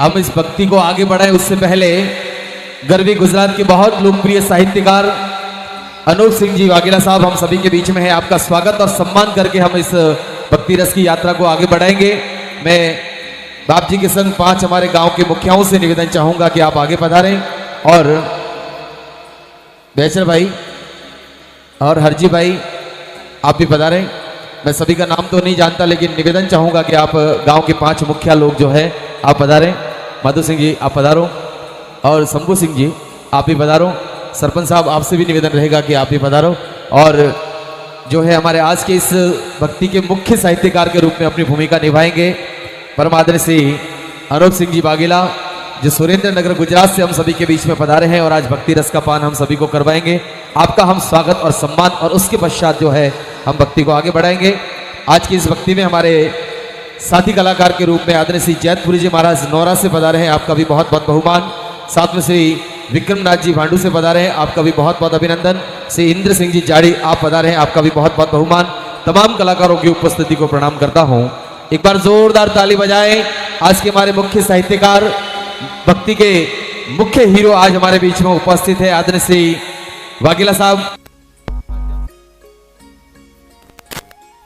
हम इस भक्ति को आगे बढ़ाएँ। उससे पहले गरवी गुजरात के बहुत लोकप्रिय साहित्यकार अनूप सिंह जी वाघेला साहब, हम सभी के बीच में है। आपका स्वागत और सम्मान करके हम इस भक्ति रस की यात्रा को आगे बढ़ाएँगे। मैं बाप जी के संग पाँच हमारे गाँव के मुखियाओं से निवेदन चाहूँगा कि आप आगे पधारें। और बेचर भाई और हरजी भाई, आप भी पधारें। मैं सभी का नाम तो नहीं जानता, लेकिन निवेदन चाहूँगा कि आप गाँव के पाँच मुखिया लोग जो है आप पधारें माधु सिंह जी, आप पधारो, और शंभू सिंह जी, आप भी पधारो। सरपंच साहब, आपसे भी निवेदन रहेगा कि आप भी पधारो। और जो है हमारे आज के इस भक्ति के मुख्य साहित्यकार के रूप में अपनी भूमिका निभाएँगे परमादर श्री अनूप सिंह जी बागेला, जो सुरेंद्र नगर गुजरात से हम सभी के बीच में पधारे हैं, और आज भक्ति रस का पान हम सभी को करवाएँगे। आपका हम स्वागत और सम्मान, और उसके पश्चात जो है हम भक्ति को आगे बढ़ाएँगे। आज की इस भक्ति में हमारे साथी कलाकार के रूप में आदरणीय श्री जैतपुरी जी महाराज नौरा से पधारे हैं, आपका भी बहुत बहुत बहुमान। साथ में श्री विक्रमनाथ जी भांडू से पधारे हैं, आपका भी बहुत बहुत अभिनंदन। श्री इंद्र सिंह जी जाड़ी, आप पधारे हैं, आपका भी बहुत बहुत बहुमान। तमाम कलाकारों की उपस्थिति को प्रणाम करता हूँ। एक बार जोरदार ताली बजाएँ। आज के हमारे मुख्य साहित्यकार, भक्ति के मुख्य हीरो आज हमारे बीच में उपस्थित है, आदरणीय श्री वाघेला साहब।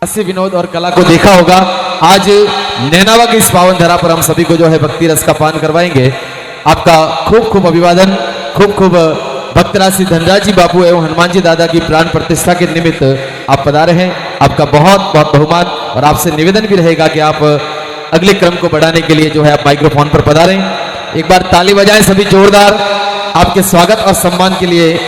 हास्य, विनोद और कला को देखा होगा। आज नैनावा की इस पावन धरा पर हम सभी को जो है भक्ति रस का पान करवाएँगे। आपका खूब खूब अभिवादन, खूब खूब भक्तराज श्री धनराज बापू एवं हनुमान जी दादा की प्राण प्रतिष्ठा के निमित्त आप पधारे हैं। आपका बहुत बहुत बहुमान और आपसे निवेदन भी रहेगा कि आप अगले क्रम को बढ़ाने के लिए जो है आप माइक्रोफोन पर पधारें। एक बार ताली बजाएँ सभी जोरदार। आपके स्वागत और सम्मान के लिए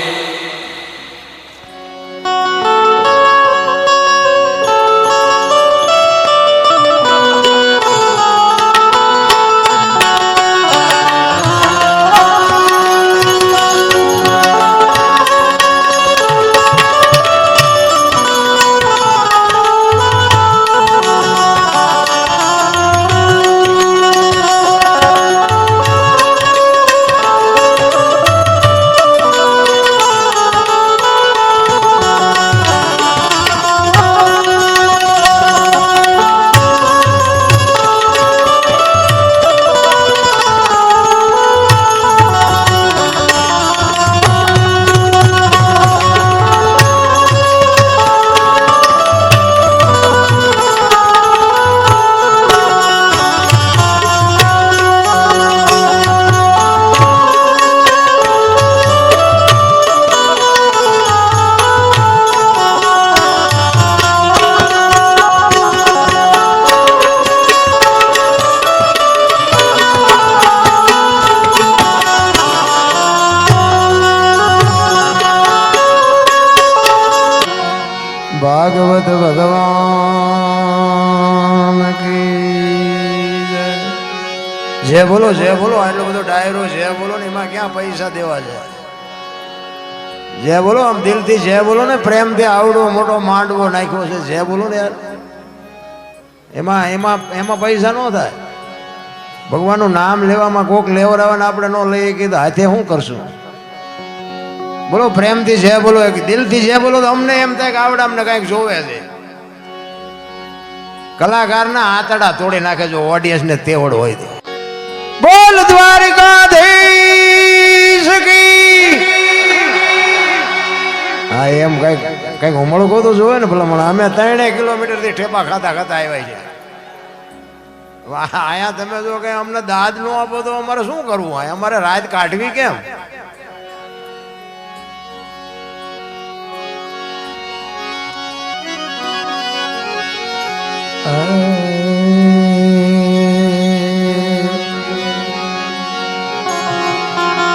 જે બોલો જે બોલો આટલો બધો ડાયરો, જે બોલો ને એમાં ક્યાં પૈસા દેવા છે? જે બોલો, આમ દિલથી જે બોલો ને પ્રેમથી આવડો, મોટો માંડવો નાખ્યો છે, જે બોલો ને યાર. એમાં એમાં એમાં પૈસા ન થાય. ભગવાનનું નામ લેવામાં કોક લેવરાવાને આપણે ન લઈએ કીધું હાથે શું કરશું? બોલો, પ્રેમથી જે બોલો દિલથી જે બોલો તો અમને એમ થાય કે આવડે અમને કંઈક જોવે છે. કલાકારના આતડા તોડી નાખે જો ઓડિયન્સને તેવડ હોય તો. બોલ દ્વારિકાધીશ કી. હા, એમ કંઈક કંઈક ઉમળો કહો તો જોવે ને ભલા મને. અમે ત્રણે કિલોમીટરથી ઠેપા ખાતા ખાતા આવ્યા છે અહીંયા તમે જો કે અમને દાદ નો આપો તો અમારે શું કરવું? અહીંયા અમારે રાત કાઢવી કેમ?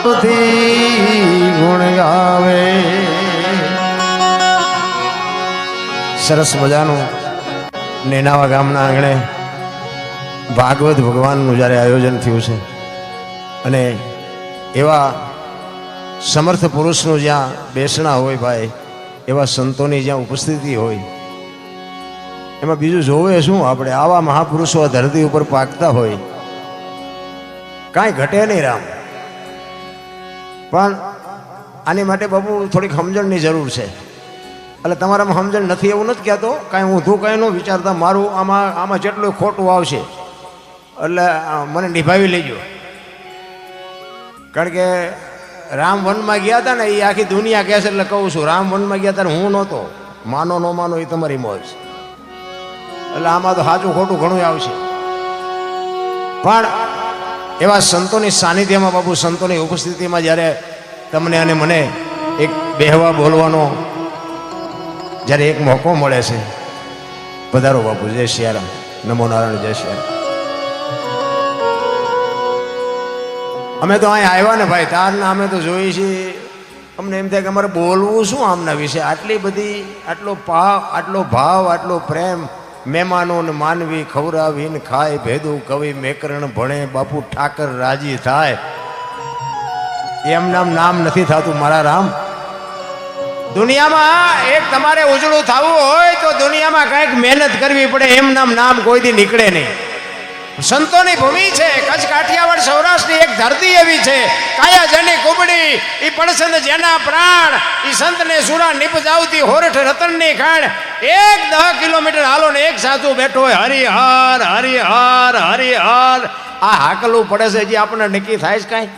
ગુણ ગાવે. સરસ મજાનું નેનાવા ગામના આંગણે ભાગવત ભગવાનનું જ્યારે આયોજન થયું છે અને એવા સમર્થ પુરુષનું જ્યાં બેસણા હોય ભાઈ, એવા સંતોની જ્યાં ઉપસ્થિતિ હોય, એમાં બીજું જોવે શું આપણે આવા મહાપુરુષો ધરતી ઉપર પાકતા હોય? કાંઈ ઘટે નહીં રામ. પણ આની માટે બાપુ થોડીક સમજણની જરૂર છે. એટલે તમારામાં સમજણ નથી એવું નથી કહેતો, કાંઈ ઊંધું કાંઈ ન વિચારતા, મારું આમાં આમાં જેટલું ખોટું આવશે, એટલે મને નિભાવી લેજો. કારણ કે રામ વનમાં ગયા હતા ને, એ આખી દુનિયા કહેશે એટલે કહું છું, રામ વનમાં ગયા હતા હું નહોતો. માનો ન માનો એ તમારી મોજ. એટલે આમાં તો સાચું ખોટું ઘણું આવશે. પણ એવા સંતોની સાનિધ્યમાં, બાપુ, સંતોની ઉપસ્થિતિમાં જ્યારે તમને અને મને એક બેહવા બોલવાનો જ્યારે એક મોકો મળે છે, પધારો બાપુ, જય શિયારામ નમો નારાયણ, જય શિયારામ અમે તો અહીં આવ્યા ને ભાઈ, તારના અમે તો જોઈએ છીએ. અમને એમ થાય કે અમારે બોલવું શું આમના વિશે? આટલી બધી, આટલો ભાવ આટલો ભાવ, આટલો પ્રેમ મહેમાનો ને માનવી ખવરાવીને ખાય, ભેદું કવિ મેકરણ ભણે, બાપુ ઠાકર રાજી થાય. એમ નામ નામ નથી થતું મારા રામ. દુનિયામાં એક તમારે ઉજળું થવું હોય તો દુનિયામાં કંઈક મહેનત કરવી પડે, એમ નામ નામ કોઈથી નીકળે નહીં. સંતોની ભૂમિ છે કચ્છ કાઠિયાવાડ સૌરાષ્ટ્રની એક ધરતી એવી છે, કાયા જની કુબડી, ઈ પડશે જેના પ્રાણ, ઈ સંતને સુરા નિપજાવતી હોરઠ રતનની ખાણ. એક દહ કિલોમીટર હાલો ને એક સાધુ બેઠો હોય, હરિહર હરિહર હરિહર. આ હાકલું પડે છે હજી આપણને નક્કી થાય છે કાંઈ?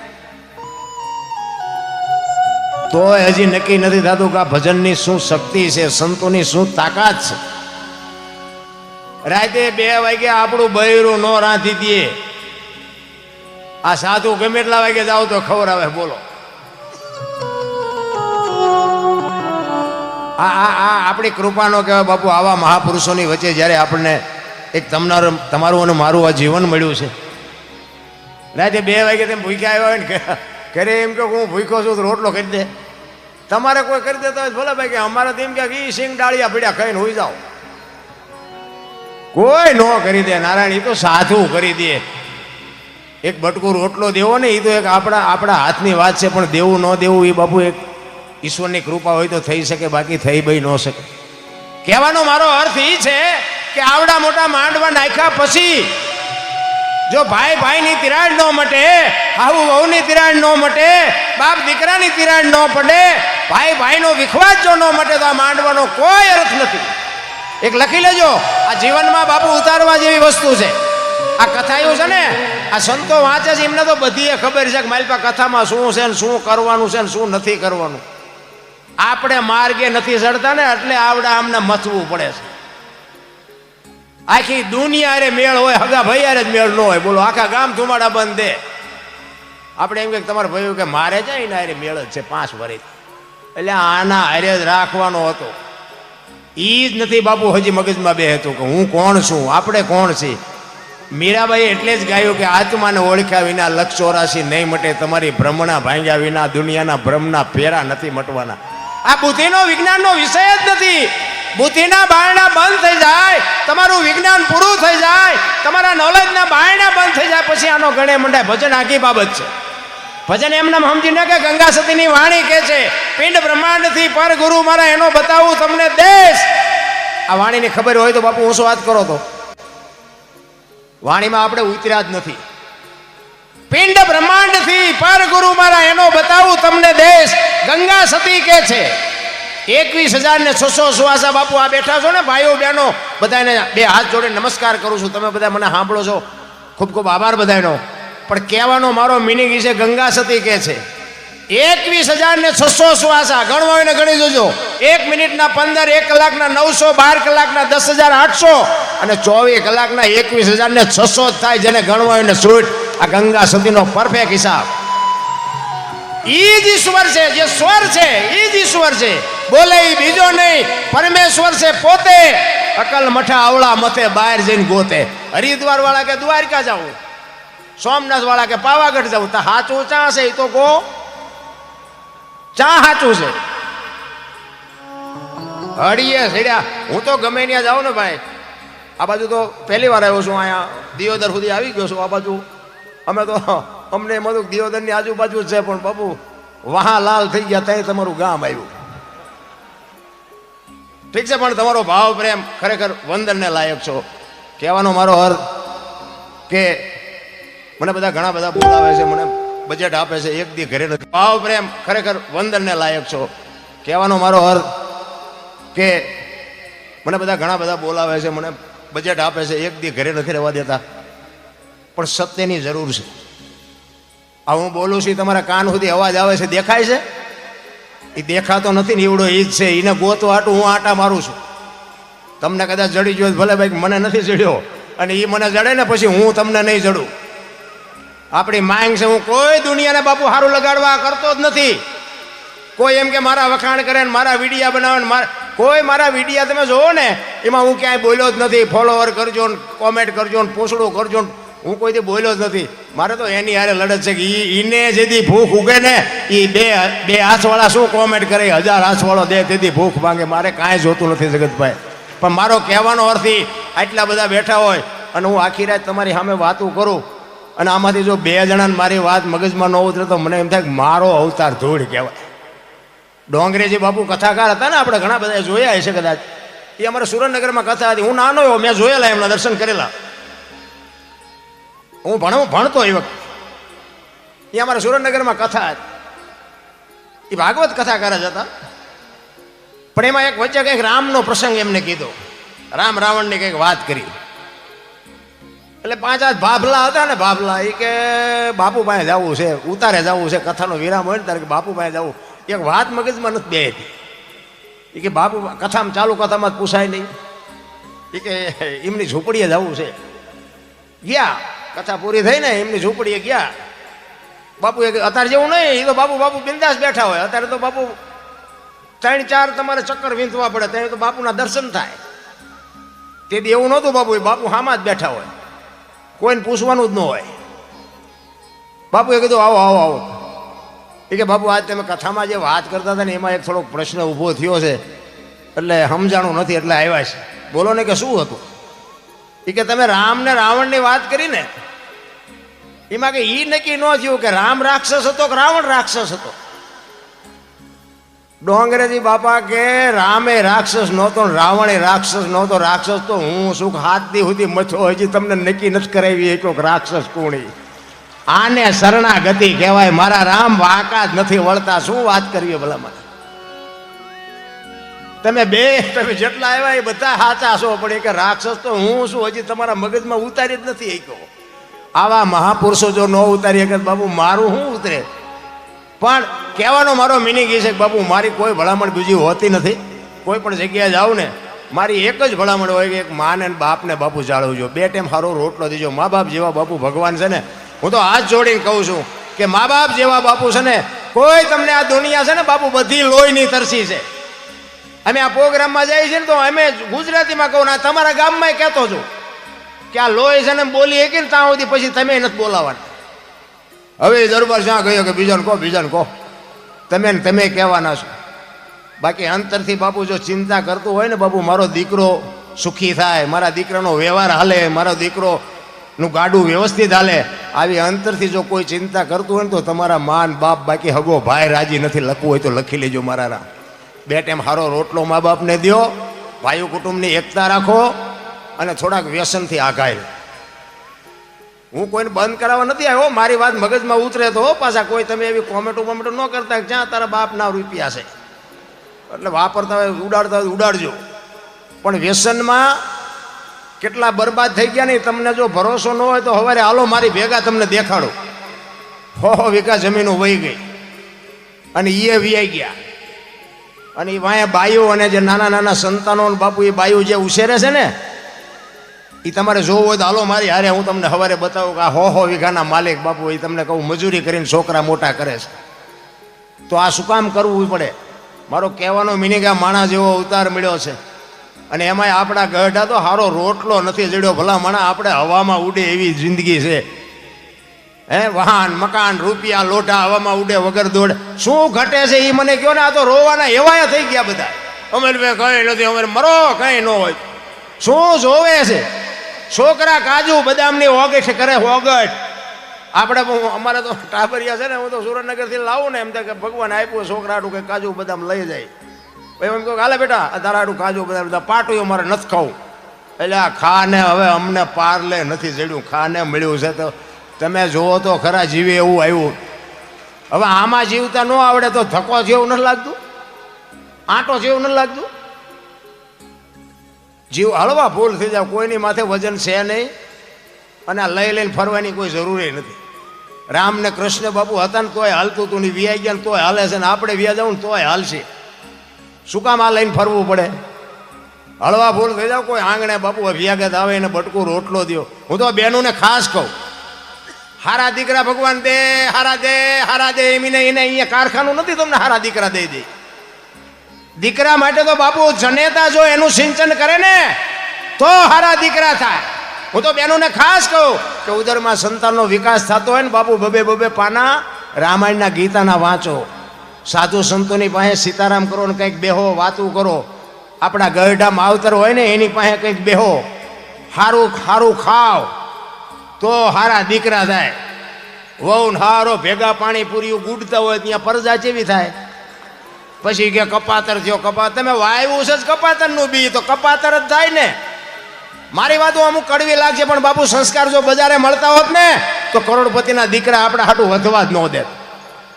તોય હજી નક્કી નથી થતું કે આ ભજનની શું શક્તિ છે, સંતોની શું તાકાત છે? રાતે બે વાગે આપણું બૈરું નો રાંધી દે. આ સાધુ ગમે એટલા વાગે જાવ તો ખબર આવે, બોલો. આ આ આ આપણી કૃપાનો કહેવાય બાપુ, આવા મહાપુરુષોની વચ્ચે જ્યારે આપણને એક તમારું તમારું અને મારું આ જીવન મળ્યું છે. રાતે બે વાગે તેમ ભૂખ્યા આવ્યા હોય ને ઘરે એમ કે હું ભૂખ્યો છું તો રોટલો કરી દે. તમારે કોઈ કરી દેતા હોય ભલે ભાઈ, કે અમારે તો એમ કે સિંગ ડાળિયા પીડ્યા ખાઈને હોઈ જાઓ. કોઈ ન કરી દે. નારાયણ એ તો સાધુ કરી દે. એક બટકું રોટલો દેવો ને એ તો એક આપણા આપણા હાથની વાત છે, પણ દેવું ન દેવું એ બાપુ એક ઈશ્વરની કૃપા હોય તો થઈ શકે, બાકી થઈ બઈ ન શકે. કહેવાનો મારો અર્થ એ છે કે આવડા મોટા માંડવા નાખ્યા પછી, જો ભાઈ ભાઈની તિરાડ ન મટે આવું વહુની તિરાડ ન મટે, બાપ દીકરાની તિરાડ ન પડે, ભાઈ ભાઈનો વિખવાદ જો ન મટે, તો આ માંડવાનો કોઈ અર્થ નથી. એક લખી લેજો. આ જીવનમાં બાપુ ઉતારવા જેવી વસ્તુ છે. આ કથાયું છે ને, આ સંતો વાંચે છે, એમને તો બધી ખબર છે કે મારી પાસે કથામાં શું છે ને શું કરવાનું છે ને શું નથી કરવાનું. આપણે માર્ગે નથી ચડતા ને, એટલે આવડા આમને મથવું પડે છે. આખી દુનિયા રે મેળ હોય, હગા ભાઈ અરે જ મેળ ન હોય. બોલો, આખા ગામ ધુમાડા બંધ દે. આપણે એમ કે તમારે ભાઈ કે મારે જાય ને અરે મેળ જ છે પાંચ વર્ષ એટલે આના હારે જ રાખવાનો હતો. ઈ જ નથી બાપુ હજી મગજમાં બે હતું કે હું કોણ છું? આપણે કોણ છીએ? મીરાબાઈ એટલે જ ગાયું કે આત્માને ઓળખ્યા વિના લક્ષ ચોરાશી નહીં મટે, તમારી ભ્રમણા ભાંગ્યા વિના દુનિયાના ભ્રમના ફેરા નથી મટવાના. આ બુદ્ધિનો વિજ્ઞાનનો વિષય જ નથી. બુદ્ધિના બારણા બંધ થઈ જાય, તમારું વિજ્ઞાન પૂરું થઈ જાય, તમારા નોલેજના બારણા બંધ થઈ જાય, પછી આનો ગણે મંડાય. ભજન આખી બાબત છે. ભજન એમને સમજી ન કે ગંગા સતીની વાણી કે છે, પિંડ બ્રહ્માંડથી પર ગુરુ મારા એનો બતાવું તમને દેશ. આ વાણીની ખબર હોય તો બાપુ હું શું વાત કરો તો? વાણીમાં આપણે ઉતર્યા જ નથી. પિંડ બ્રહ્માંડથી પર ગુરુ મારા એનો બતાવું તમને દેશ. ગંગા સતી કે છે? એકવીસ હજાર ને છસો સુવાસા બાપુ આ બેઠા છો ને, ભાઈઓ, બહેનો, બધાને બે હાથ જોડે નમસ્કાર કરું છું. તમે બધા મને સાંભળો છો. ખૂબ ખૂબ આભાર બધાનો. પણ કહેવાનો મારો મિનિંગ છે, ગંગા સતી કે છે, એકવીસ હજાર ને છસો સુવાસા ગણવા હોય ને ગણી જોજો. એક મિનિટના પંદર, એક કલાકના નવસો, બાર કલાકના દસ હજાર આઠસો અને ચોવીસ કલાકના એકવીસ હજાર ને છસો થાય જેને ગણવા હોય ને સુટ આ ગંગા સતીનો પરફેક્ટ હિસાબ. ઈ જ ઈશ્વર છે, જે સ્વર છે, ઈ જ ઈશ્વર છે. બોલે ઈ બીજો નહીં, પરમેશ્વર છે પોતે. અકલ મઠા આવળા મથે બહાર જઈને ગોતે. હરિદ્વાર વાળા કે દ્વારકા જાવું? સોમનાથ વાળા કે પાવાગઢ જવું. તો સાચું ચા છે એ તો કહો. ચા સાચું છે? હળીએ સડ્યા. હું તો ગમે ત્યાં જાઉં ને ભાઈ. આ બાજુ તો પહેલી વાર આવ્યો છું અહીંયા. દિયોદર સુધી આવી ગયો છું આ બાજુ. અમે તો અમને એમ હતું દિયોદરની આજુબાજુ છે, પણ બાપુ, વહા લાલ થઈ ગયા ત્યાં તમારું ગામ આવ્યું. ઠીક છે, પણ તમારો ભાવ પ્રેમ ખરેખર વંદનને લાયક છો. કહેવાનો મારો અર્થ કે મને બધા ઘણા બધા બોલાવે છે, મને બજેટ આપે છે, એક દી ઘરે નથી. ભાવ પ્રેમ ખરેખર વંદનને લાયક છો. કહેવાનો મારો અર્થ કે મને બધા ઘણા બધા બોલાવે છે, મને બજેટ આપે છે, એક દી ઘરે નથી રહેવા દેતા. પણ સત્યની જરૂર છે. આ હું બોલું છું તમારા કાન સુધી અવાજ આવે છે, દેખાય છે? એ દેખાતો નથી ને ઈ જ છે, એને ગોતો આટું, હું આટા મારું છું. તમને કદાચ જડી ગયો ભલે ભાઈ, મને નથી જડ્યો. અને એ મને જડે ને પછી હું તમને નહીં જડું. આપણી માંગ છે, હું કોઈ દુનિયાને બાપુ સારું લગાડવા કરતો જ નથી. કોઈ એમ કે મારા વખાણ કરે ને મારા વિડીયા બનાવે ને મારા કોઈ મારા વિડીયા તમે જોવો ને, એમાં હું ક્યાંય બોલ્યો જ નથી. ફોલોવર કરજો ને કોમેન્ટ કરજો ને, પોસડું કરજો ને, હું કોઈથી બોલ્યો જ નથી. મારે તો એની હારે લડત છે કે એ એને જેથી ભૂખ ઉગે ને એ બે બે હાથવાળા શું કોમેન્ટ કરે? હજાર હાથવાળો દે, તેથી ભૂખ માંગે. મારે કાંઈ જોતું નથી જગતભાઈ. પણ મારો કહેવાનો અર્થ આટલા બધા બેઠા હોય, અને હું આખી રાત તમારી સામે વાતું કરું અને આમાંથી જો બે જણાને મારી વાત મગજમાં ન ઉતરે તો મને એમ થાય કે મારો અવતાર ધૂળ કહેવાય. ડોંગરેજી બાપુ કથાકાર હતા ને આપણે ઘણા બધા જોયા હશે કદાચ. એ અમારા સુરેન્દ્રનગરમાં કથા હતી. હું નાનો એવો, મેં જોયેલા એમના દર્શન કરેલા. હું ભણ ભણતો એ વખત. એ અમારા સુરેન્દ્રનગરમાં કથા હતી. એ ભાગવત કથાકાર જ હતા. પણ એમાં એક વચ્ચે કંઈક રામનો પ્રસંગ એમને કીધો. રામ રાવણની કંઈક વાત કરી. એટલે પાંચ આજ ભાભલા હતા ને ભાભલા એ કે બાપુ પાસે જવું છે, ઉતારે જવું છે, કથાનો વિરામ હોય ને ત્યારે કે બાપુ પાસે જવું. એક વાત મગજમાં નથી બે એ કે બાપુ, કથામાં ચાલુ કથામાં જ પૂછાય નહીં. એ કે એમની ઝૂંપડીએ જવું છે. ગયા. કથા પૂરી થઈ ને એમની ઝૂંપડીએ ગયા. બાપુ એ અત્યારે જેવું નહીં. એ તો બાપુ બાપુ બિંદાસ બેઠા હોય. અત્યારે તો બાપુ ત્રણ, ચાર તમારે ચક્કર વીંધવા પડે. ત્યારે તો બાપુના દર્શન થાય. તેથી એવું નહોતું બાપુ, એ બાપુ હામાં જ બેઠા હોય. કોઈને પૂછવાનું જ ન હોય. બાપુએ કીધું, આવો આવો આવો. એ કે, બાપુ, આજ તમે કથામાં જે વાત કરતા હતા ને, એમાં એક થોડોક પ્રશ્ન ઊભો થયો છે. એટલે સમજાણું નથી, એટલે આવ્યા છે. બોલો ને કે શું હતું? એ કે, તમે રામ ને રાવણની વાત કરી ને, એમાં કે એ નક્કી ન થયું કે રામ રાક્ષસ હતો કે રાવણ રાક્ષસ હતો? ડોંગરેજી બાપા કે રામે રાક્ષસ નહોતો રાવણે રાક્ષસ નહોતો. રાક્ષસ તો હું સુખ હાથથી સુધી મથો હજી તમને નક્કી નથી કરાવી એક રાક્ષસ કોણી. આને શરણાગતિ કહેવાય. મારા રામ વાંકા જ નથી વળતા. શું વાત કરવી ભલા મને તમે બે, તમે જેટલા આવ્યા એ બધા સાચા છો. પણ એ કે રાક્ષસ તો હું શું હજી તમારા મગજમાં ઉતારી જ નથી એક આવા મહાપુરુષો જો ન ઉતારી શકે બાબુ મારું શું ઉતરે? પણ કહેવાનો મારો મિનિંગ એ છે કે બાપુ, મારી કોઈ ભલામણ બીજી હોતી નથી. કોઈ પણ જગ્યાએ જાઉં ને, મારી એક જ ભલામણ હોય કે એક માને બાપને બાપુ જાળવજો. બે ટાઈમ સારો રોટલો દેજો. મા બાપ જેવા બાપુ ભગવાન છે ને, હું તો હાથ જોડીને કહું છું કે મા બાપ જેવા બાપુ છે ને, કોઈ તમને આ દુનિયા છે ને બાપુ બધી લોહીની તરસી છે. અમે આ પ્રોગ્રામમાં જઈએ છીએ ને તો અમે ગુજરાતીમાં કહું ને તમારા ગામમાં કહેતો છું કે આ લોહી છે ને બોલી કે ને ત્યાં સુધી પછી તમે નથી બોલાવાના હવે દરબાર શા ગયો કે બીજાને કહો બીજાને કહો. તમે તમે કહેવાના છો. બાકી અંતરથી બાપુ જો ચિંતા કરતું હોય ને બાપુ, મારો દીકરો સુખી થાય, મારા દીકરાનો વ્યવહાર હાલે, મારો દીકરો નું ગાડું વ્યવસ્થિત હાલે, આવી અંતરથી જો કોઈ ચિંતા કરતું હોય ને તો તમારા માન, બાપ, બાકી હગો ભાઈ રાજી નથી લખવું હોય તો લખી લેજો મારા રામ. બે ટાઈમ સારો રોટલો મા બાપને દો ભાઈ કુટુંબની એકતા રાખો અને થોડાક વ્યસનથી આઘાય હું કોઈને બંધ કરાવવા નથી આવ્યો, મારી વાત મગજમાં ઉતરે તો પાછા કોઈ તમે એવી કોમેન્ટો કોમેન્ટો ન કરતા જ્યાં તારા બાપના રૂપિયા છે. એટલે વાપરતા હોય, ઉડાડતા હોય ઉડાડજો. પણ વ્યસનમાં કેટલા બરબાદ થઈ ગયા નહીં, તમને જો ભરોસો ન હોય તો સવારે હાલો મારી ભેગા તમને દેખાડો. હો હો વીઘા જમીનો વહી ગઈ. અને એ વ્યાઈ ગયા. અને એ વાંયા બાયો અને જે નાના નાના સંતાનો બાપુ એ બાયો જે ઉછેરે છે ને એ તમારે જોવું હોય તો હાલો મારી હારે હું તમને સવારે બતાવું કે આ હો હો વીઘાના માલિક બાપુ એ તમને કહું, મજૂરી કરીને છોકરા મોટા કરે છે. તો આ શું કામ કરવું પડે? મારો કહેવાનો મિનિંગ આ માણસ જેવો અવતાર મળ્યો છે. અને એમાંય આપણા ગઢા તો સારો રોટલો નથી જડ્યો. ભલા માણા આપણે હવામાં ઉડે એવી જિંદગી છે. હે, વાહન, મકાન, રૂપિયા લોટા હવામાં ઉડે વગર દોડે. શું ઘટે છે એ મને કહો ને? આ તો રોવાના એવાય થઈ ગયા બધા. અમે કઈ નથી અમે મરો કઈ ન હોય. શું જોવે છે? છોકરા કાજુ બદામની ઓગઠ કરે ઓગટ આપણે અમારે તો ટાબરિયા છે ને, હું તો સુરેન્દ્રનગરથી લાવું ને, એમ કે ભગવાન આપ્યું છોકરાનું કે કાજુ બદામ લઈ જાય. ભાઈ એમ કહું હાલે બેટા તારાડું કાજુ બધા પાટું મારે નથી ખાવું. એટલે આ ખાને હવે અમને પારલે નથી જડ્યું, ખાને મળ્યું છે તો તમે જુઓ તો ખરા જીવે એવું આવ્યું. હવે આમાં જીવતા ન આવડે તો ધક્કો જેવું નથી લાગતું? આંટો જેવું નથી લાગતું? જીવ હળવા ફૂલ થઈ જાવ કોઈની માથે વજન છે નહીં. અને આ લઈ લઈને ફરવાની કોઈ જરૂરી નથી. રામ ને કૃષ્ણ બાપુ હતા ને તોય હાલતું તું વ્યાઈ ગયા ને તોય હાલે છે ને આપણે વ્યા જાવ ને તોય હાલશે. શું કામ આ લઈને ફરવું પડે? હળવા ફૂલ થઈ જાવ કોઈ આંગણે બાપુ અભ્યાગત આવે એને બટકું રોટલો દ્યો. હું તો બહેનોને ખાસ કહું. હારા દીકરા ભગવાન દે, હારા દે હારા દે, એમ એને અહીંયા કારખાનું નથી તમને હારા દીકરા દઈ દે. દીકરા માટે તો બાપુ જનેતા જો એનું સિંચન કરે ને, તો હારા દીકરા થાય. હું તો બેનોને ખાસ કહું કે ઉદરમાં સંતાનનો વિકાસ થતો હોય ને, બાપુ બબે બબે પાના રામાયણના ગીતાના વાંચો. સાધુ સંતોની પાસે સીતારામ કરો ને કંઈક બેહો, વાતું કરો. આપણા ગરડા માવતર હોય ને, એની પાસે કંઈક બેહો. હારું હારું ખાવ, તો હારા દીકરા થાય. વહુ હારો ભેગા પાણી પૂરી ગુડતા હોય, ત્યાં પરજા ચેવી થાય. પછી કે કપાતર થયો કપાતર તમે વાયવું છે જ કપાતરનું બી, તો કપાતર જ થાય ને. મારી વાતો અમુક કડવી લાગશે, પણ બાપુ સંસ્કાર જો બજારે મળતા હોત ને, તો કરોડપતિના દીકરા આપણે હાટું વધવા જ ન દે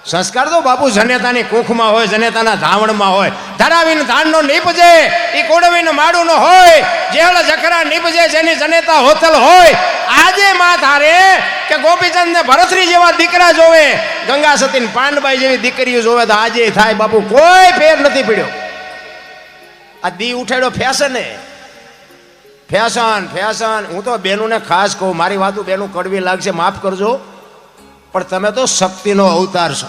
સંસ્કાર તો બાપુ જનેતાની કુખમાં હોય, જનેતાના ધાવણમાં હોય. ધરાવીને ધાનનો નીપજે એ કોડવીને માડું હોય જેવડા જખરા નીપજે, જેની જનેતા હોતલ હોય. આજે માં તારે કે ગોપીચંદ ને ભરતરી જેવા દીકરા જોવે, ગંગા સતી પાંડબાઈ જેવી દીકરીઓ જોવે તો આજે થાય બાપુ કોઈ ફેર નથી પીડ્યો. આ દી ઉઠાડ્યો ફેશન એ. Fashion fashion. હું તો બેનુને ખાસ કહું, મારી વાતું બેનું કડવી લાગશે, માફ કરજો. પણ તમે તો શક્તિનો અવતાર છો.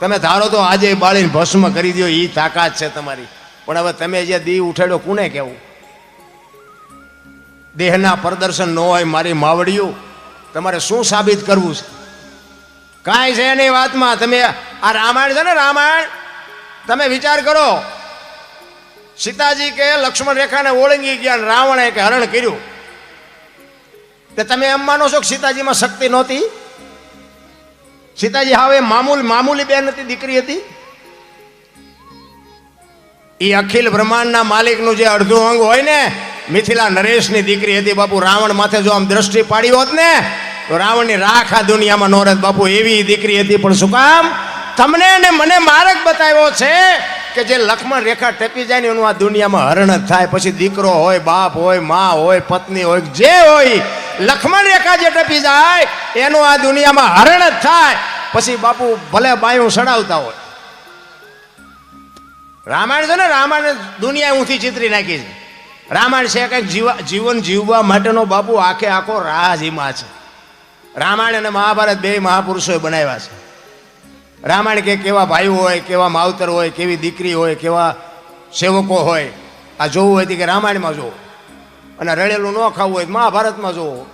તમે ધારો તો આજે બાળીને ભસ્મ કરી દો એ તાકાત છે તમારી. પણ હવે તમે જે દી ઉઠાડ્યો કોને કહેવું? દેહના પ્રદર્શન ન હોય મારી માવડિયું, તમારે શું સાબિત કરવું છે? કાંઈ છે એની વાતમાં, તમે આ રામાયણ છે ને રામાયણ? તમે વિચાર કરો. સીતાજી કે લક્ષ્મણ રેખાને ઓળંગી ગયા રાવણે કે હરણ કર્યું. તે તમે એમ માનો છો કે સીતાજીમાં શક્તિ નહોતી? સીતાજી, હવે મામૂલ, મામૂલી બેન હતી, દીકરી હતી? એ અખિલ બ્રહ્માંડના માલિકનું જે અડધું અંગ હોય ને, મિથિલા નરેશની દીકરી હતી, બાપુ રાવણ માથે જો આમ દ્રષ્ટિ પાડી હોત ને, તો રાવણની રાખ આ દુનિયામાં નોરત બાપુ એવી દીકરી હતી, પણ શું કામ? તમને ને મને માર્ગ બતાવ્યો છે કે જે લખમણ રેખા ટપી જાય ને એનું આ દુનિયામાં હરણ થાય. પછી દીકરો હોય, બાપ હોય, મા હોય, પત્ની હોય, જે હોય લખમણ રેખા જે ટપી જાય, એનું આ દુનિયામાં હરણ જ થાય. પછી બાપુ ભલે બાયું સડાવતા હોય. રામાયણ છે ને, રામાયણ દુનિયા ઊંથી ચિતરી નાખી છે. રામાયણ છે કંઈક જીવા, જીવન જીવવા માટેનો બાપુ આખે આખો રાહ જીમા છે. રામાયણ અને મહાભારત બે મહાપુરુષોએ બનાવ્યા છે. રામાયણ કે કેવા ભાઈઓ હોય, કેવા માવતર હોય, કેવી દીકરી હોય, કેવા સેવકો હોય, આ જોવું હોય કે રામાયણમાં જોવો. અને રડેલું ન ખાવું હોય મહાભારતમાં જોવો.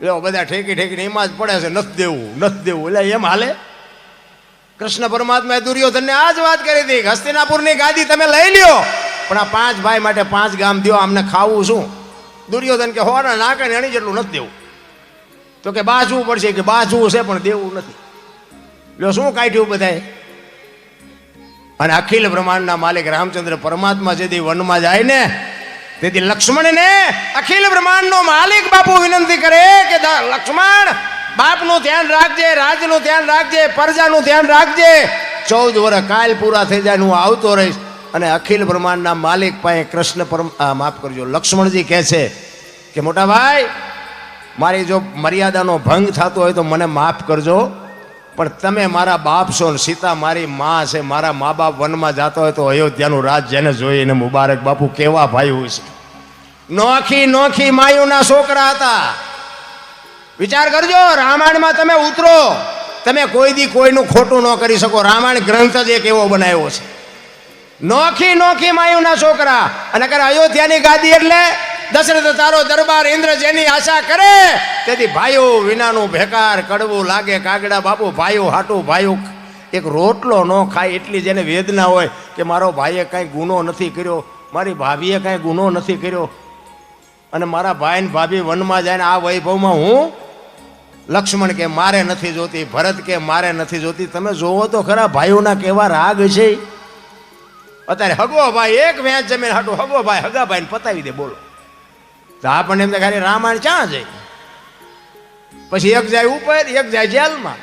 એટલે બધા ઠેકી ઠેકીને એમાં જ પડે છે, નથી દેવું નથી દેવું. એટલે એમ હાલે? કૃષ્ણ પરમાત્માએ દુર્યોધનને આ જ વાત કરી હતી હસ્તિનાપુરની ગાદી તમે લઈ લ્યો. પણ આ પાંચ ભાઈ માટે પાંચ ગામ દો અમને ખાવું શું? દુર્યોધન કે હોના નાકે એની જેટલું નથી દેવું. તો કે બાજવું પડશે કે બાજવું છે, પણ દેવું નથી. લ્યો શું કાઢ્યું બધાએ? અને અખિલ બ્રહ્માંડના માલિક રામચંદ્ર પરમાત્મા જેથી વનમાં જાય ને, તેથી લક્ષ્મણને અખિલ બ્રહ્માંડનો માલિક બાપુ વિનંતી કરે કે લક્ષ્મણ, બાપનું ધ્યાન રાખજે, રાજનું ધ્યાન રાખજે, પ્રજાનું ધ્યાન રાખજે. ચૌદ વર્ષ કાલ પૂરા થઈ જાય હું આવતો રહીશ. અને અખિલ બ્રહ્માંડના માલિક પાસે કૃષ્ણ પરમ માફ કરજો, લક્ષ્મણજી કહે છે કે મોટા ભાઈ મારી જો મર્યાદાનો ભંગ થતો હોય તો મને માફ કરજો. પણ તમે મારા બાપ છો ને સીતા મારી માં છે, મારા મા બાપ વનમાં જતો હોય તો અયોધ્યાનું રાજ જેને જોઈને મુબારક બાપુ કેવા ભાઈ છે. નોખી નોખી માયુના છોકરા હતા. વિચાર કરજો, રામાયણમાં તમે ઉતરો. તમે કોઈ દી કોઈનું ખોટું ન કરી શકો. રામાયણ ગ્રંથ જ એક એવો બનાવ્યો છે. નોખી નોખી માયુના છોકરા. અને અયોધ્યાની ગાદી એટલે દશરથ તારો દરબાર ઇન્દ્ર જેની આશા કરે, તેથી ભાઈઓ વિનાનું ભેકાર કડવું લાગે. કાગડા બાપુ, ભાઈઓ હાટું ભાઈઓ એક રોટલો ન ખાય એટલી જેને વેદના હોય કે મારો ભાઈએ કાંઈ ગુનો નથી કર્યો, મારી ભાભીએ કાંઈ ગુનો નથી કર્યો. અને મારા ભાઈ ને ભાભી વનમાં જાય ને આ વૈભવમાં હું લક્ષ્મણ કે મારે નથી જોતી, ભરત કે મારે નથી જોતી. તમે જોવો તો ખરા ભાઈઓના કેવા રાગ છે. અત્યારે હગો ભાઈ, એક વેચ જમીન હાટું હગો ભાઈ, હગા ભાઈ પતાવી દે, બોલો. તો આપણને એમ ખાલી રામાયણ ક્યાં જાય? પછી એક જાય ઉપર, એક જાય જેલમાં.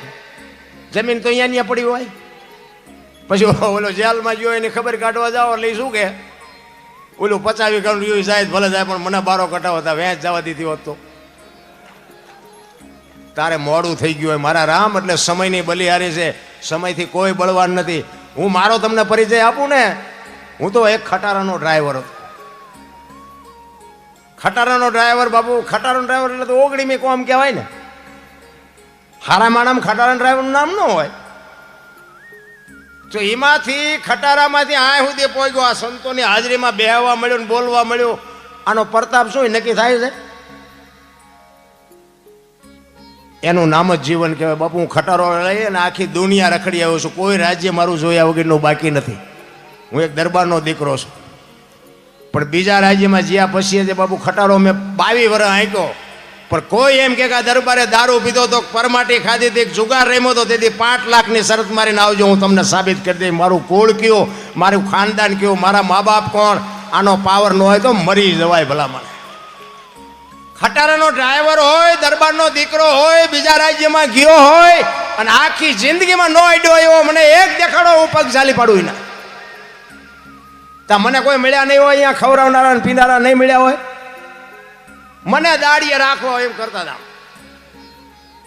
જમીન તો અહીંયા અહીંયા પડી હોય. પછી ઓલો જેલમાં ગયો એની ખબર કાઢવા જાઓ એટલે શું કે? ઓલું પચાવી કરું રહ્યું સાહેબ ભલે જાય, પણ મને બારો કટાવો હતા વેચ જવા દીધી હોત તો. તારે મોડું થઈ ગયું હોય, મારા રામ એટલે સમયની બલિહારી છે. સમયથી કોઈ બળવાન નથી. હું મારો તમને પરિચય આપું ને? હું તો એક ખટારાનો ડ્રાઈવર હતો. ખટારાનો ડ્રાઈવર બાપુ, ખટારાનો ડ્રાઈવર એટલે તો ઓગણીમી કોમ કહેવાય ને. હારા માણામાં ખટારા ડ્રાઈવરનું નામ ન હોય. તો એમાંથી ખટારામાંથી આ સુધી પહોંચ્યો આ સંતોની હાજરીમાં બેહવા મળ્યો ને બોલવા મળ્યો. આનો પ્રતાપ શું નક્કી થાય છે? એનું નામ જ જીવન કહેવાય. બાપુ, હું ખટારો લઈ અને આખી દુનિયા રખડી આવ્યો છું. કોઈ રાજ્ય મારું જોયા વગરનું બાકી નથી. હું એક દરબારનો દીકરો છું. પણ બીજા રાજ્યમાં જ્યાં પછી છે બાબુ ખટારો મેં બાવી વર્ષ આંક્યો. પણ કોઈ એમ કે દરબારે દારૂ પીધો તો પરમાટી ખાધી હતી જુગાર રમ્યો તો તેથી પાંચ લાખની શરત મારીને આવજો, હું તમને સાબિત કરી દઈ મારું કુળ કયો, મારું ખાનદાન કયો, મારા મા બાપ કોણ? આનો પાવર ન હોય તો મરી જવાય ભલામણ ખટારાનો ડ્રાઈવર હોય, દરબારનો દીકરો હોય, બીજા રાજ્યમાં ગયો હોય, અને આખી જિંદગીમાં નો અડ્યો એવો મને એક દેખાડો હું પગ ચાલી પાડું ના તા મને કોઈ મળ્યા નહીં હોય, અહીંયા ખવડાવનારા ને પીનારા નહીં મળ્યા હોય. મને દાડીએ રાખો એમ કરતા હતા.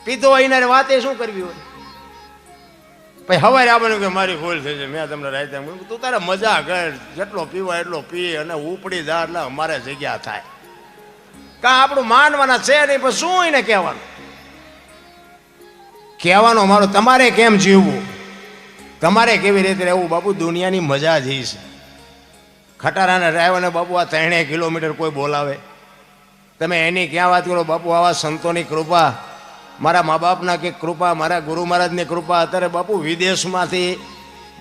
પીતો હોય વાતે શું કરવી હોય? પછી હવારે આપણને કે મારી ભૂલ થઈ છે, મેં તમને રાતે તું તારે મજા કર, જેટલો પીવા એટલો પી અને ઉપડી જા એટલે અમારે જગ્યા થાય. કાં આપણું માનવાના છે નહીં, પણ શું એને કહેવાનું? કહેવાનો મારો, તમારે કેમ જીવવું? તમારે કેવી રીતે રહેવું? બાપુ, દુનિયાની મજા જ છે. ખટારાના ડ્રાઈવરને, બાપુ, આ ત્રણેય કિલોમીટર કોઈ બોલાવે? તમે એની ક્યાં વાત કરો? બાપુ, આવા સંતોની કૃપા, મારા મા બાપના કે કૃપા, મારા ગુરુ મહારાજની કૃપા. અત્યારે, બાપુ, વિદેશમાંથી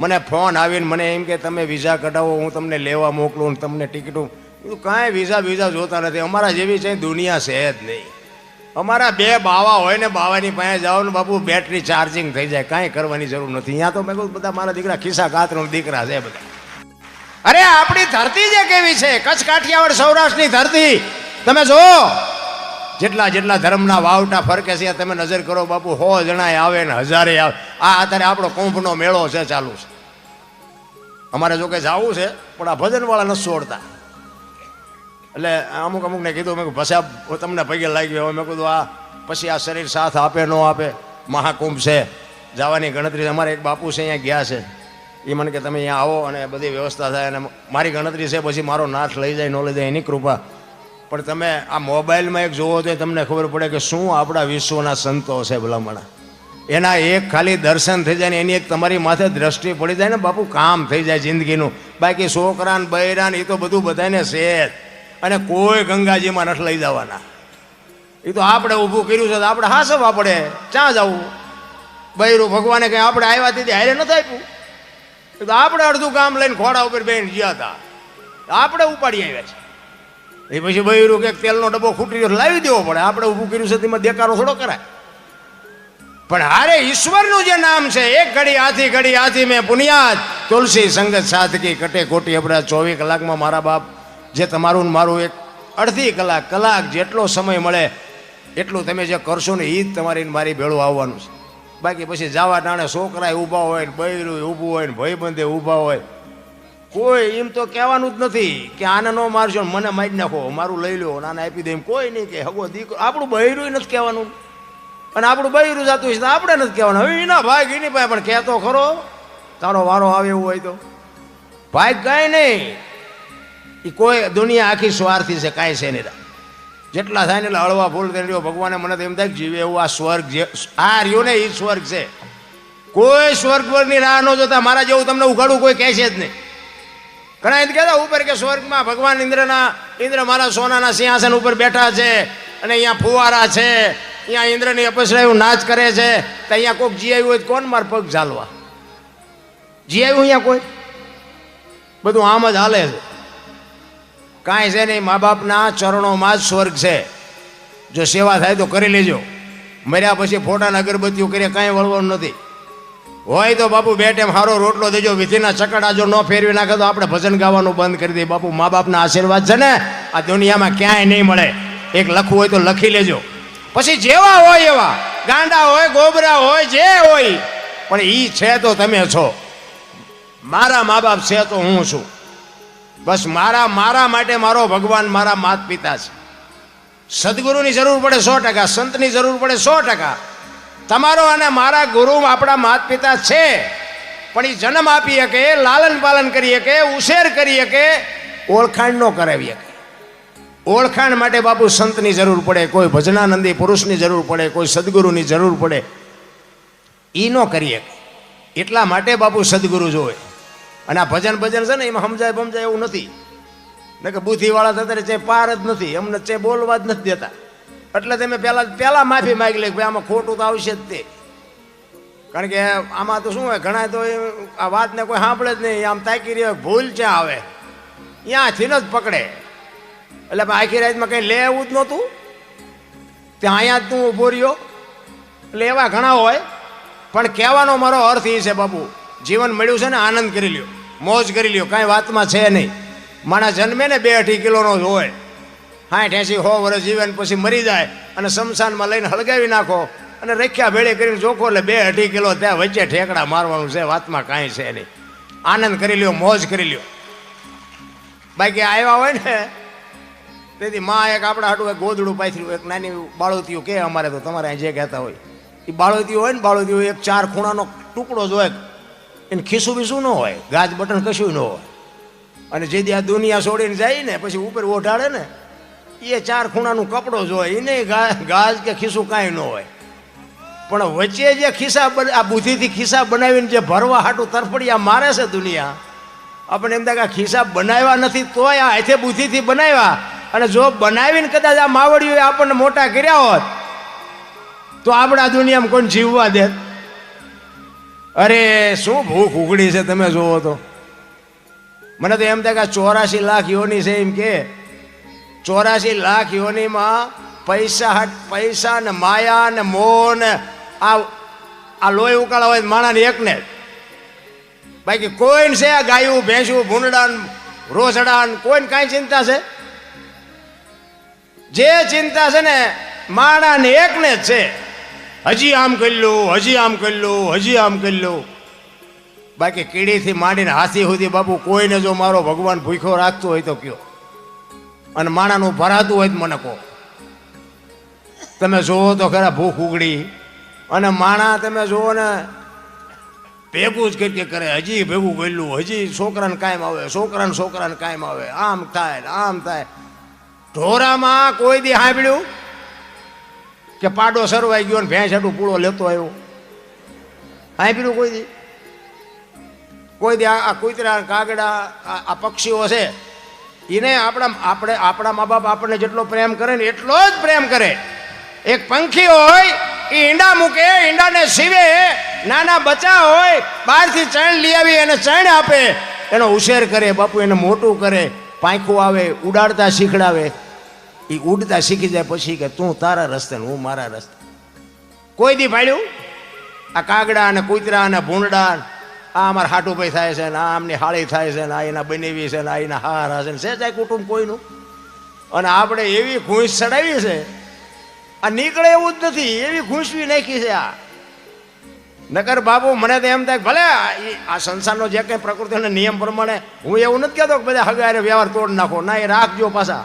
મને ફોન આવીને મને એમ કે, તમે વિઝા કઢાવો, હું તમને લેવા મોકલું તમને ટિકિટું. કાંઈ વિઝા વિઝા જોતા નથી. અમારા જેવી છે દુનિયા છે જ નહીં. અમારા બે બાવા હોય ને, બાવાની પાસે જાઓ ને, બાપુ, બેટરી ચાર્જિંગ થઈ જાય. કાંઈ કરવાની જરૂર નથી. અહીંયા તો મેં કહું બધા મારા દીકરા ખિસ્સા કાતરો દીકરા છે બધા. અરે, આપણી ધરતી જે કેવી છે? કચ્છ, કાઠિયાવાડ, સૌરાષ્ટ્રની ધરતી. તમે જો જેટલા જેટલા ધર્મના વાવટા ફરકે છે, તમે નજર કરો, બાપુ, હો જણાય આવે ને હજારે આવે. આ અત્યારે આપણો કુંભનો મેળો છે, ચાલુ છે. અમારે જો કે જવું છે, પણ આ ભજનવાળા નથી છોડતા. એટલે અમુક અમુકને કીધું, મેં ભસા તમને પગે લાગી હોય. મેં કીધું, આ પછી આ શરીર સાથ આપે, ન આપે, મહાકુંભ છે. જવાની ગણતરી, અમારે એક બાપુ છે, અહીંયા ગયા છે. એ મને કે તમે અહીંયા આવો અને બધી વ્યવસ્થા થાય અને મારી ગણતરી છે, પછી મારો નાથ લઈ જાય, ન લઈ જાય, એની કૃપા. પણ તમે આ મોબાઈલમાં એક જોવો તો તમને ખબર પડે કે શું આપણા વિશ્વના સંતો છે ભલામણા. એના એક ખાલી દર્શન થઈ જાય ને એની એક તમારી માથે દ્રષ્ટિ પડી જાય ને બાપુ, કામ થઈ જાય જિંદગીનું. બાકી છોકરા ને બૈરા એ તો બધું બધાને છે અને કોઈ ગંગાજીમાં નથી લઈ જવાના. એ તો આપણે ઊભું કર્યું છે તો આપણે હાસવા પડે. ક્યાં જવું? બૈરું ભગવાને કંઈ આપણે આવ્યા તેથી હારે નથી આપ્યું. તો આપણે અડધું કામ લઈને ખોડા ઉપર બેન ગયા હતા. આપણે ઉપાડી આવ્યા છે એ પછી બૈરું કે તેલનો ડબ્બો ખૂટી લાવી દેવો પડે. આપણે ઊભું કર્યું છે તેમાં દેકારો થોડો કરાય. પણ હારે ઈશ્વરનું જે નામ છે, એક ઘડી આથી ઘડી આથી મેં પુનિયાદ. તુલસી સંગત સાધકી કટે કોટી અબડા ચોવીસ કલાકમાં મારા બાપ જે તમારું મારું એક અડધી કલાક કલાક જેટલો સમય મળે, એટલું તમે જે કરશો ને એ જ તમારી મારી ભેળું આવવાનું છે. બાકી પછી જાવા ટાણે છોકરાએ ઊભા હોય ને બૈરું ઊભું હોય ને ભાઈબંધે ઊભા હોય. કોઈ એમ તો કહેવાનું જ નથી કે આને ન મારજો મને મારી નાખો, મારું લઈ લો નાને આપી દે એમ કોઈ નહીં કે હગો દીકરો, આપણું બૈરું નથી કહેવાનું. અને આપણું બૈરું જતું છે આપણે નથી કહેવાનું. હવે એના ભાઈ એની પાસે, પણ કહેતો ખરો, તારો વારો આવે એવું હોય તો. ભાઈ કાંઈ નહીં. એ કોઈ દુનિયા આખી સ્વાર્થી છે, કાંઈ છે નહીં. જેટલા થાય ને એટલે હળવા ફૂલ કરી રહ્યો ભગવાને મને તો એમ થાય જીવે એવું આ સ્વર્ગ જે આ રહ્યું ને એ સ્વર્ગ છે. કોઈ સ્વર્ગ પરની રાહ ન જોતા. મારા જેવું તમને ઉઘાડું કોઈ કહેશે જ નહીં. ઘણા એમ કહેતા ઉપર કે સ્વર્ગમાં ભગવાન ઇન્દ્રના ઇન્દ્ર મારા સોનાના સિંહાસન ઉપર બેઠા છે અને અહીંયા ફુવારા છે. અહીંયા ઇન્દ્રની અપસરાયું નાચ કરે છે. તો અહીંયા કોઈક જી આવ્યું હોય કોણ માર પગ ઝાલવા? જી આવ્યું અહીંયા કોઈ? બધું આમ જ હાલે છે. કાંઈ છે નહીં મા બાપના ચરણોમાં જ સ્વર્ગ છે. જો સેવા થાય તો કરી લેજો. મર્યા પછી ફોટાના અગરબત્તીઓ કરીએ, કાંઈ વળવાનું નથી. હોય તો બાપુ બે ટાઈમ સારો રોટલો દેજો, વિધિના ચકડા જો ન ફેરવી નાખે તો આપણે ભજન ગાવાનું બંધ કરી દઈએ. બાપુ મા બાપના આશીર્વાદ છે ને, આ દુનિયામાં ક્યાંય નહીં મળે. એક લખવું હોય તો લખી લેજો. પછી જેવા હોય એવા, ગાંડા હોય, ગોબરા હોય, જે હોય, પણ એ છે તો તમે છો. મારા મા બાપ છે તો હું છું. બસ મારા મારા માટે મારો ભગવાન મારા માત પિતા છે. સદગુરુની જરૂર પડે સો ટકા, સંતની જરૂર પડે સો ટકા. તમારો અને મારા ગુરુ આપણા માતા પિતા છે. પણ એ જન્મ આપી શકે, લાલન પાલન કરી શકે, ઉછેર કરી શકે, ઓળખાણ ન કરાવી શકે. ઓળખાણ માટે બાપુ સંતની જરૂર પડે, કોઈ ભજનાનંદી પુરુષની જરૂર પડે, કોઈ સદગુરુની જરૂર પડે. એ ન કરી શકે. એટલા માટે બાપુ સદગુરુ જોવે. અને આ ભજન ભજન છે ને, એમાં સમજાય સમજાય એવું નથી. ને કે બુદ્ધિવાળા થતા ચે પાર જ નથી. અમને ચે બોલવા જ નથી દેતા. એટલે તમે પહેલાં પહેલાં માફી માગી લે ભાઈ, આમાં ખોટું તો આવશે જ તે. કારણ કે આમાં તો શું હોય ઘણા તો આ વાતને કોઈ સાંભળે જ નહીં. આમ તાકી રહ્યો, ભૂલ ક્યાં આવે. ત્યાંથી જ પકડે. એટલે આખી રાતમાં કંઈ લેવું જ નહોતું. ત્યાં અહીંયા જ તું ઊભો રહ્યો. એટલે એવા ઘણા હોય. પણ કહેવાનો મારો અર્થ એ છે, બાપુ. જીવન મળ્યું છે ને, આનંદ કરી લ્યો. મોજ કરી લ્યો. કાંઈ વાતમાં છે નહીં. માણસ જન્મે ને બે અઢી કિલોનો જ હોય. સાઠ એસી હો વર્ષ જીવન પછી મરી જાય અને શમશાનમાં લઈને હળગાવી નાખો અને રખ્યા ભેળે કરીને જોખો એટલે બે અઢી કિલો ત્યાં વચ્ચે ઠેકડા મારવાનું છે, વાતમાં કાંઈ છે નહીં. આનંદ કરી લ્યો, મોજ કરી લ્યો. બાકી આવ્યા હોય ને, તેથી માં એક આપણા હાટું એક ગોદડું પાથર્યું, એક નાની બાળોતિયું કે અમારે તો, તમારે જે કહેતા હોય. એ બાળોતિયું હોય ને બાળોતિયું એક ચાર ખૂણાનો ટુકડો જ હોય. એને ખીસું બીસું ન હોય, ગાજ બટન કશું ન હોય. અને જે આ દુનિયા છોડીને જાય ને, પછી ઉપર ઓઢાડે ને, એ ચાર ખૂણાનું કપડો જ હોય એને ગાજ કે ખીસું કાંઈ ન હોય. પણ વચ્ચે જે ખિસ્સા આ બુદ્ધિથી ખિસ્સા બનાવીને જે ભરવા હાટું તરફડિયા મારે છે દુનિયા આપણે એમ થાય કે ખિસ્સા બનાવ્યા નથી તોય આ હાથે બુદ્ધિથી બનાવ્યા. અને જો બનાવીને કદાચ આ માવડીઓએ આપણને મોટા કર્યા હોત, તો આપણા દુનિયામાં કોણ જીવવા દે અરે, શું ભૂખ ઉઘડી છે તમે જોવો તો. મને તો એમ થાય કે ચોરાશી લાખ યોની છે એમ કે. ચોરાશી લાખ યોનીમાં પૈસા હટ, પૈસા ને માયા ને મોહ આ આ લોહી ઉકાળા હોય માણાને એકને. બાકી કોઈને છે આ ગાયું, ભેંસું ભૂંડડાન રોસડાન કોઈને કાંઈ ચિંતા છે? જે ચિંતા છે ને, માણાને એકને જ છે. હજી આમ કરી લો હજી આમ કરી લો હજી આમ કરી લો બાકી કીડીથી માંડીને હાથી સુધી બાપુ કોઈને જો મારો ભગવાન ભૂખ્યો રાખતો હોય તો કયો? અને માણાનું ભરાતું હોય તો મને કહો. તમે જોવો તો ખરા ભૂખ ઉગડી. અને માણા તમે જોવો ને ભેગું જ કરી કરે. હજી ભેગું ગયેલું હજી છોકરાને કાયમ આવે, છોકરાને છોકરાને કાયમ આવે. આમ થાય આમ થાય. ઢોરામાં કોઈ દી સાંભળ્યું? કે પાડો સરવાઈ ગયો ને ભેંસ હાટું પૂળો લેતો આવ્યો. સાંભળ્યું કોઈ દી કોઈ દી આ કુતરા કાગડા, આ પક્ષીઓ છે એને આપણા આપણે આપણા મા બાપ આપણને જેટલો પ્રેમ કરે ને એટલો જ પ્રેમ કરે. એક પંખી હોય એ ઈંડા મૂકે, ઈંડાને સીવે, નાના બચ્ચા હોય, બહારથી ચણ લઈ આવી, એને ચણ આપે. એનો ઉછેર કરે, બાપુ એને મોટું કરે, પાંખું આવે, ઉડાડતા શીખડાવે. એ ઉડતા શીખી જાય પછી કે તું તારા રસ્તે હું મારા રસ્તે. કોઈ દી ભાડ્યું? આ કાગડા અને કૂતરા અને ભૂંડડા આ અમારા હાટુભાઈ થાય છે ને આ આમની હાળી થાય છે ને આ એના બનેવી છે ને આ એના હાર હશે ને જાય કુટુંબ કોઈનું? અને આપણે એવી ઘૂંસ ચડાવી છે, આ નીકળે એવું જ નથી, એવી ઘૂંસવી નાખી છે આ. નકર બાબુ, મને તો એમ થાય ભલે આ સંસારનો જે કંઈ પ્રકૃતિનો નિયમ પ્રમાણે હું એવું નથી કહેતો કે બધા હગારે વ્યવહાર તોડ નાખો, ના, એ રાખજો પાછા.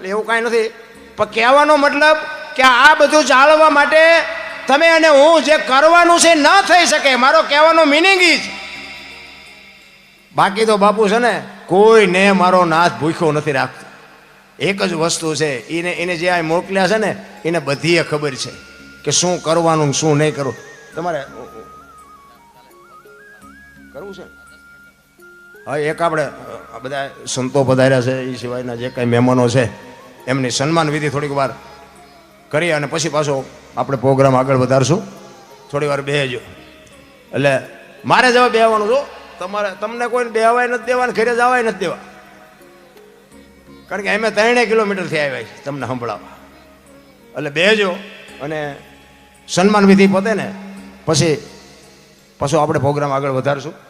એટલે એવું કાંઈ નથી. પણ કહેવાનો મતલબ કે આ બધું જાળવવા માટે તમે અને હું જે કરવાનું છે ન થઈ શકે, મારો કહેવાનો મિનિંગ જ. બાકી તો બાપુ છે ને, કોઈને મારો નાથ ભૂખ્યો નથી રાખતો. એક જ વસ્તુ છે, એને એને જે આ મોકલ્યા છે ને, એને બધીએ ખબર છે કે શું કરવાનું શું નહીં કરવું. તમારે કરવું છે? હા, એક આપણે બધા સંતો પધાર્યા છે, એ સિવાયના જે કાંઈ મહેમાનો છે એમની સન્માન વિધિ થોડીક વાર કરી અને પછી પાછો આપણે પ્રોગ્રામ આગળ વધારશું. થોડી વાર બેહજો. એટલે મારે જવા બેહવાનું છો તમારે, તમને કોઈને બેહવાય નથી દેવા ઘરે જવાય નથી દેવા. કારણ કે અમે ત્રણેય કિલોમીટરથી આવ્યા છીએ તમને સંભળાવવા. એટલે બેહજો અને સન્માન વિધિ પતે ને પછી પાછો આપણે પ્રોગ્રામ આગળ વધારશું.